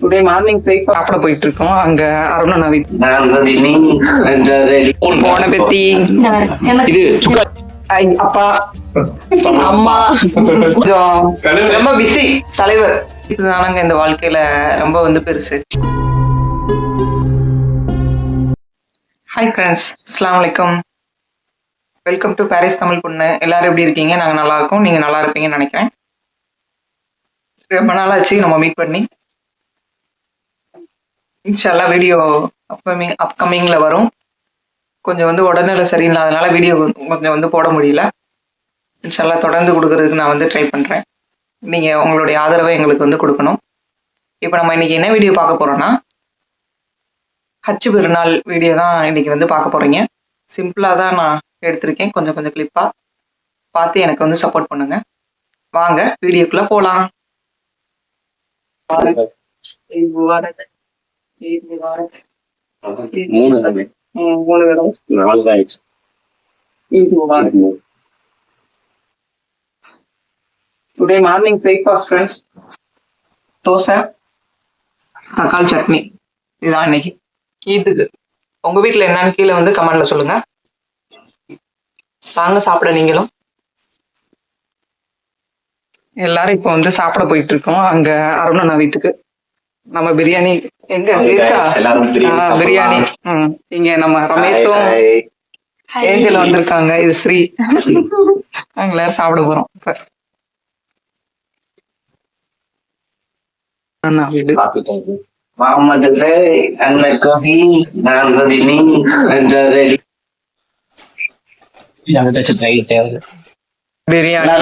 Today morning break சாப்பிட போயிட்டு இருக்கோம் அங்க அருணா வீட் போன பத்தி. இது அப்பா. அம்மா. கொஞ்சம் ரொம்ப பிஸி தலைவர். இதுதானங்க இந்த வாழ்க்கையில ரொம்ப வந்து பெருசு. ஹாய் ஃப்ரெண்ட்ஸ் அஸ்ஸலாமு அலைக்கும். வெல்கம் டு பாரிஸ் தமிழ் பொண்ணு. எல்லாரும் எப்படி இருக்கீங்க? நாங்க நல்லா இருக்கோம். நீங்க நல்லா இருப்பீங்கன்னு நினைக்கிறேன். ரொம்ப நாளாச்சு. நம்ம மீட் பண்ணி. இன்ஷால்லா வீடியோ அப்கமிங் அப்கமிங்கில் வரும். கொஞ்சம் வந்து உடல்நிலை சரியில்லாதனால வீடியோ கொஞ்சம் வந்து போட முடியல. இன்ஷால்லா தொடர்ந்து கொடுக்கறதுக்கு நான் வந்து ட்ரை பண்ணுறேன் நீங்கள் உங்களுடைய ஆதரவை எங்களுக்கு வந்து கொடுக்கணும். இப்போ நம்ம இன்றைக்கி என்ன வீடியோ பார்க்க போகிறோன்னா ஹச்சு பெருநாள் வீடியோ தான் இன்றைக்கி வந்து பார்க்க போகிறீங்க சிம்பிளாக தான் நான் எடுத்திருக்கேன். கொஞ்சம் கொஞ்சம் கிளிப்பாக பார்த்து எனக்கு வந்து சப்போர்ட் பண்ணுங்கள் வாங்க வீடியோக்குள்ளே போகலாம் மூணு மூணு நாலு ஆயிடுச்சு today morning breakfast friends dosa தக்காளி சட்னி. இதுதான் இன்னைக்கு. ஈத்துக்கு உங்க வீட்டுல என்னன்னு கீழே வந்து கமெண்ட்ல சொல்லுங்க. வாங்க சாப்பிட நீங்களும். எல்லாரும் இப்போ வந்து சாப்பிட போயிட்டு இருக்கோம் அங்க அருணண்ணா வீட்டுக்கு. நம்ம பிரியாணி எங்க? பிரியாணி ஆ, சாப்பிடலாம். பிரியாணி. ம் இங்க நம்ம ரமேஷும் ஏஞ்சல் வந்திருக்காங்க. இது ஸ்ரீ. நாங்க எல்லாரும் சாப்பிட போறோம். இப்ப. அண்ணா வீடு. முகமது அண்ண கவி நான் ரவினி என்ற ரெடி. பிரியாணி.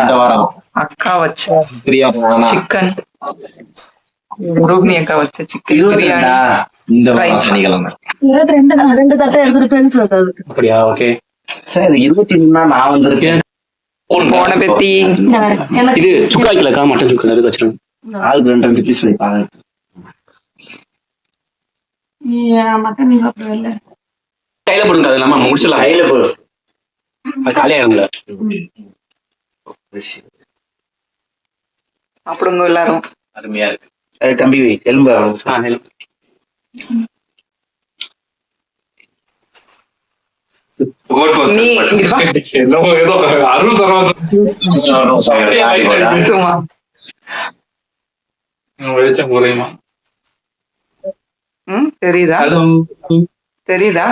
இந்த வாரம். அக்கா வச்ச சிக்கன் ரூபினி அக்கா வச்ச சிக்கன் பிரியாணி. இந்த. சனிக்கிழமை. இருபத்தி ரெண்டு ரெண்டு தட்டை பெருசு இருக்காது அப்படியா? ஓகே. சார் இருபத்தி மூணா நான் வந்திருக்கேன். போன பெத்தி. எனக்கு இது சுக்கா கிலக்கா மட்டன் சுக்கா எதுக்கு வச்சிருக்கேன். ஆளுக்கு ரெண்டு ரெண்டு பீஸ் வைப்பாங்க நீ மட்டன் நீ சாப்பிடவே இல்லை கையில போடுங்க அது இல்லாம முடிச்சிடலாம். கையில போ அது காலியா இருங்கள சாப்பிடுங்க எல்லாரும். அருமையா இருக்கு. எலும்பு. நீ இங்க வா. சும்மா. ம் தெரியுதா? தெரியுதா?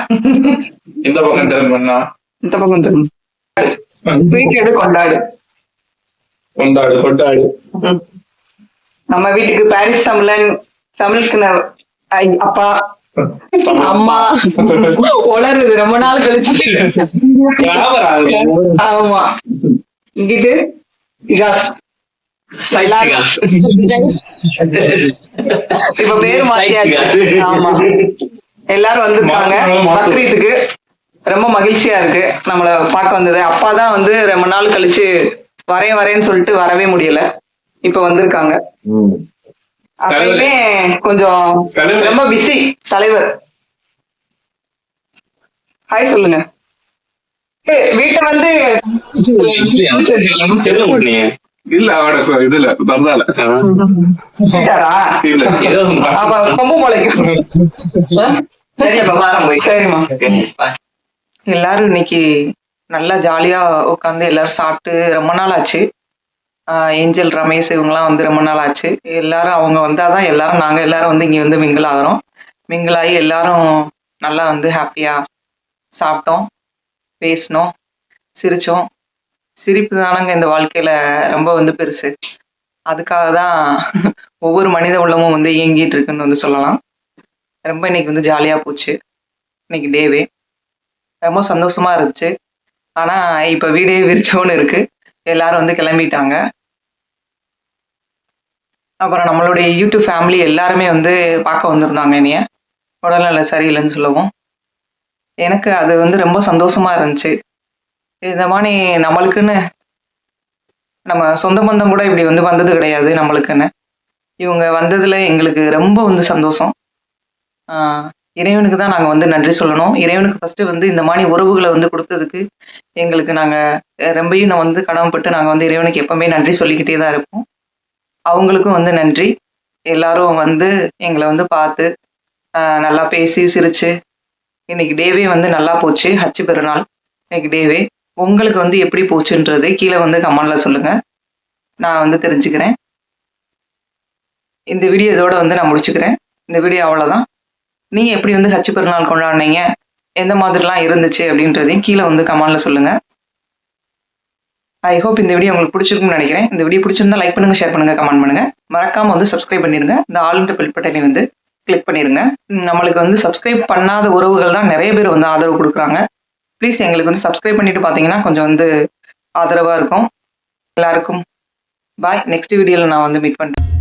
இந்த பக்கம் டர்ன் பண்ணா? இந்த பக்கம் எடு கொண்டாடு. கொண்டாடு கொண்டாடு. நம்ம வீட்டுக்கு பாரிஸ் தமிழன் தமிழுக்கு அப்பா அம்மா. உளருது ரொம்ப நாள் கழிச்சு. ஆமா. இங்கிட்டு இப்ப பேர் மாத்தியாச்சு. ஆமா. எல்லாரும் வந்திருக்காங்க. பக்ரீத்துக்கு ரொம்ப மகிழ்ச்சியா இருக்கு. நம்மள பார்க்க வந்தது. அப்பா தான் வந்து ரொம்ப நாள் கழிச்சு வரேன் வரேன்னு சொல்லிட்டு வரவே முடியல. இப்ப வந்திருக்காங்க. அப்பயுமே கொஞ்சம். ரொம்ப பிஸி தலைவர். ஹாய் சொல்லுங்க. வீட்டை வந்து? இல்ல அவட இதுல பரதால கொம்பு முளைக்கும். சரி அப்ப வாரம் போய். சரிம்மா. எல்லாரும் இன்னைக்கு நல்லா ஜாலியாக உட்காந்து எல்லாரும் சாப்பிட்டு ரொம்ப நாள் ஆச்சு. ஏஞ்சல் ரமேஷ் இவங்கெல்லாம் வந்து ரொம்ப நாள் ஆச்சு. எல்லாரும் அவங்க வந்தால் தான் எல்லாரும் நாங்கள் எல்லாரும் வந்து இங்கே வந்து மிங்கிள் ஆகிறோம். மிங்கிள் ஆகி எல்லாரும் நல்லா வந்து ஹாப்பியாக சாப்பிட்டோம் பேசினோம் சிரித்தோம் சிரிப்பு தானங்க இந்த வாழ்க்கையில் ரொம்ப வந்து பெருசு. அதுக்காக தான் ஒவ்வொரு மனித உள்ளமும் வந்து இயங்கிட்டு இருக்குன்னு வந்து சொல்லலாம். ரொம்ப இன்னைக்கு வந்து ஜாலியாக போச்சு. இன்னைக்கு டேவே ரொம்ப சந்தோஷமாக இருந்துச்சு. ஆனால் இப்போ வீடே விரிச்சோன்னு இருக்கு. எல்லாரும் வந்து கிளம்பிட்டாங்க. அப்புறம் நம்மளுடைய யூடியூப் ஃபேமிலி எல்லாருமே வந்து பார்க்க வந்திருந்தாங்க என்னைய. உடல்நல சரியில்லைன்னு சொல்லவும். எனக்கு அது வந்து ரொம்ப சந்தோஷமா இருந்துச்சு. இந்த மாதிரி நம்மளுக்குன்னு நம்ம சொந்த பந்தம் கூட இப்படி வந்து வந்தது கிடையாது நம்மளுக்குன்னு. இவங்க வந்ததில் எங்களுக்கு ரொம்ப வந்து சந்தோஷம். இறைவனுக்கு தான் நாங்கள் வந்து நன்றி சொல்லணும். இறைவனுக்கு ஃபஸ்ட்டு வந்து இந்த மாதிரி உறவுகளை வந்து கொடுத்ததுக்கு எங்களுக்கு நாங்கள் ரொம்பையும் நான் வந்து கடமைப்பட்டு நாங்கள் வந்து இறைவனுக்கு எப்பவுமே நன்றி சொல்லிக்கிட்டே தான் இருப்போம். அவங்களுக்கும் வந்து நன்றி. எல்லாரும் வந்து எங்களை வந்து பார்த்து நல்லா பேசி சிரித்து இன்னைக்கு டேவே வந்து நல்லா போச்சு. ஹச்சு பெருநாள் இன்னைக்கு டேவே. உங்களுக்கு வந்து எப்படி போச்சுன்றது கீழே வந்து கமெண்ட்ல சொல்லுங்கள் நான் வந்து தெரிஞ்சுக்கிறேன். இந்த வீடியோ இதோட வந்து நான் முடிச்சுக்கிறேன். இந்த வீடியோ அவ்வளோதான் நீங்க எப்படி வந்து ஹச்சு பெருநாள் கொண்டாடினீங்க? எந்த மாதிரிலாம் இருந்துச்சு அப்படின்றதையும் கீழே வந்து கமெண்ட்ல சொல்லுங்க. ஐ ஹோப் இந்த வீடியோ உங்களுக்கு பிடிச்சிருக்கும்னு நினைக்கிறேன். இந்த வீடியோ பிடிச்சிருந்தா லைக் பண்ணுங்க ஷேர் பண்ணுங்க கமெண்ட் பண்ணுங்க. மறக்காம வந்து சப்ஸ்கிரைப் பண்ணிருங்க. இந்த ஆல் பெல் பட்டனை வந்து கிளிக் பண்ணிருங்க. நம்மளுக்கு வந்து சப்ஸ்கிரைப் பண்ணாத உறவுகள் தான் நிறைய பேர் வந்து ஆதரவு கொடுக்குறாங்க. ப்ளீஸ் எங்களுக்கு வந்து சப்ஸ்கிரைப் பண்ணிட்டு பார்த்தீங்கன்னா கொஞ்சம் வந்து ஆதரவாக இருக்கும். எல்லாருக்கும். பாய் நெக்ஸ்ட் வீடியோவில் நான் வந்து மீட் பண்ணுறேன்